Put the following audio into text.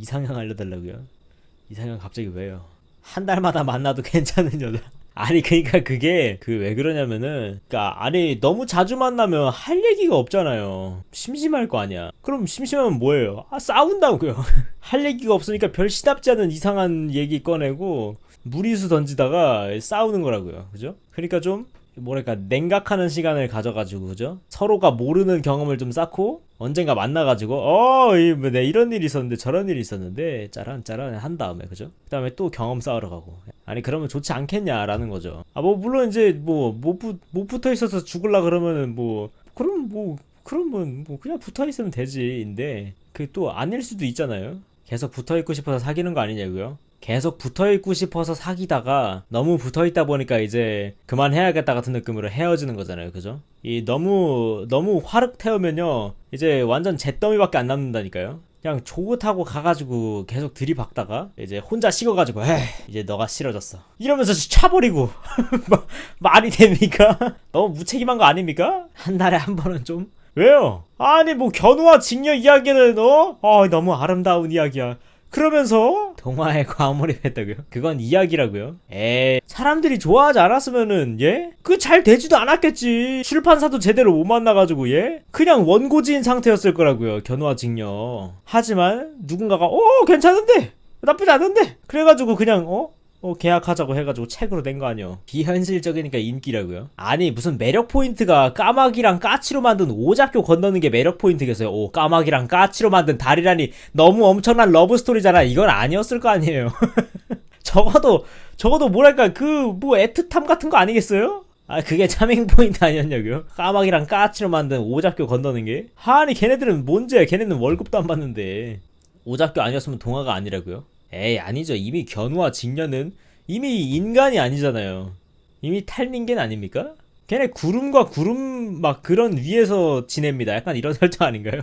이상형 알려달라고요? 이상형 갑자기 왜요? 한 달마다 만나도 괜찮은 여자. 아니 그러니까 그게 그 왜 그러냐면은 그러니까 아니 너무 자주 만나면 할 얘기가 없잖아요. 심심할 거 아니야. 그럼 심심하면 뭐예요? 아 싸운다고요. 할 얘기가 없으니까 별 시답지 않은 이상한 얘기 꺼내고 무리수 던지다가 싸우는 거라고요. 그죠? 그러니까 좀 뭐랄까 냉각하는 시간을 가져가지고 그죠? 서로가 모르는 경험을 좀 쌓고 언젠가 만나가지고 어이내 이런 일이 있었는데 저런 일이 있었는데 짜란 짜란 한 다음에 그죠? 그다음에 또 경험 쌓으러 가고 아니 그러면 좋지 않겠냐라는 거죠. 아 뭐 물론 이제 뭐못 못 붙어 있어서 죽을라 그러면은 뭐 그럼 뭐 그러면 뭐 그냥 붙어 있으면 되지인데 그또 아닐 수도 있잖아요. 계속 붙어 있고 싶어서 사귀는 거 아니냐고요? 계속 붙어 있고 싶어서 사귀다가 너무 붙어 있다 보니까 이제 그만해야겠다 같은 느낌으로 헤어지는 거잖아요. 그죠? 이 너무 너무 화륵 태우면요. 이제 완전 잿더미밖에 안 남는다니까요. 그냥 조그 타고 가가지고 계속 들이박다가 이제 혼자 식어가지고 에이 이제 너가 싫어졌어 이러면서 차버리고 마- 말이 됩니까? 너무 무책임한 거 아닙니까? 한 달에 한 번은 좀 왜요? 아니 뭐 견우와 직녀 이야기는 어? 어 너무 아름다운 이야기야 그러면서 동화에 과몰입했다고요? 그건 이야기라고요. 에이 사람들이 좋아하지 않았으면은 예? 그 잘 되지도 않았겠지. 출판사도 제대로 못 만나가지고 예? 그냥 원고지인 상태였을 거라고요. 견우와 직녀. 하지만 누군가가 어 괜찮은데 나쁘지 않은데 그래가지고 그냥 어? 어, 계약하자고 해가지고 책으로 낸 거 아니요. 비현실적이니까 인기라고요. 아니 무슨 매력 포인트가 까마귀랑 까치로 만든 오작교 건너는 게 매력 포인트겠어요. 오 까마귀랑 까치로 만든 달이라니 너무 엄청난 러브 스토리잖아. 이건 아니었을 거 아니에요. 적어도 적어도 뭐랄까 그 뭐 애틋함 같은 거 아니겠어요? 아 그게 차밍 포인트 아니었냐고요? 까마귀랑 까치로 만든 오작교 건너는 게? 아니 걔네들은 뭔지야 걔네는 월급도 안 받는데 오작교 아니었으면 동화가 아니라고요? 에이 아니죠 이미 견우와 직녀는 이미 인간이 아니잖아요 이미 탈닌겐 아닙니까? 걔네 구름과 구름 막 그런 위에서 지냅니다 약간 이런 설정 아닌가요?